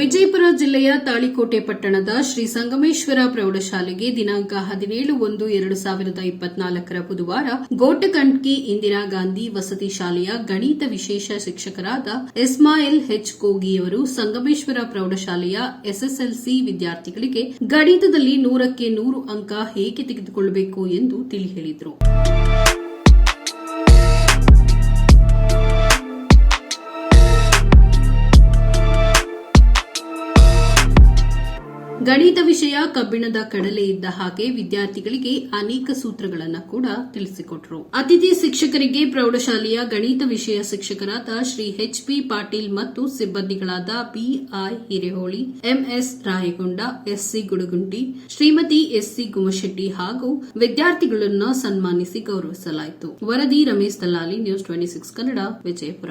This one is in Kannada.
ವಿಜಯಪುರ ಜಿಲ್ಲೆಯ ತಾಳಿಕೋಟೆ ಪಟ್ಟಣದ ಶ್ರೀ ಸಂಗಮೇಶ್ವರ ಪ್ರೌಢಶಾಲೆಗೆ ದಿನಾಂಕ ಹದಿನೇಳು ಒಂದು ಎರಡು ಸಾವಿರದ ಇಪ್ಪತ್ನಾಲ್ಕರ ಬುಧವಾರ ಗೋಟಕಂಡ್ಕಿ ಇಂದಿರಾ ಗಾಂಧಿ ವಸತಿ ಶಾಲೆಯ ಗಣಿತ ವಿಶೇಷ ಶಿಕ್ಷಕರಾದ ಇಸ್ಮಾಯಿಲ್ ಹೆಚ್ ಕೋಗಿಯವರು ಸಂಗಮೇಶ್ವರ ಪ್ರೌಢಶಾಲೆಯ ಎಸ್ಎಸ್ಎಲ್ಸಿ ವಿದ್ಯಾರ್ಥಿಗಳಿಗೆ ಗಣಿತದಲ್ಲಿ ನೂರಕ್ಕೆ ನೂರು ಅಂಕ ಹೇಗೆ ತೆಗೆದುಕೊಳ್ಳಬೇಕು ಎಂದು ತಿಳಿ ಹೇಳಿದರು. ಗಣಿತ ವಿಷಯ ಕಬ್ಬಿಣದ ಕಡಲೆ ಇದ್ದ ಹಾಗೆ ವಿದ್ಯಾರ್ಥಿಗಳಿಗೆ ಅನೇಕ ಸೂತ್ರಗಳನ್ನು ಕೂಡ ತಿಳಿಸಿಕೊಟ್ರು. ಅತಿಥಿ ಶಿಕ್ಷಕರಿಗೆ ಪ್ರೌಢಶಾಲೆಯ ಗಣಿತ ವಿಷಯ ಶಿಕ್ಷಕರಾದ ಶ್ರೀ ಎಚ್ ಪಿ ಪಾಟೀಲ್ ಮತ್ತು ಸಿಬ್ಬಂದಿಗಳಾದ BI Hireholi MS Rayagonda SC Gudagunti, Shrimati SC Gumashetti ಹಾಗೂ ವಿದ್ಯಾರ್ಥಿಗಳನ್ನು ಸನ್ಮಾನಿಸಿ ಗೌರವಿಸಲಾಯಿತು. ವರದಿ Ramesh Dallali news twenty six Kannada, Vijayapura.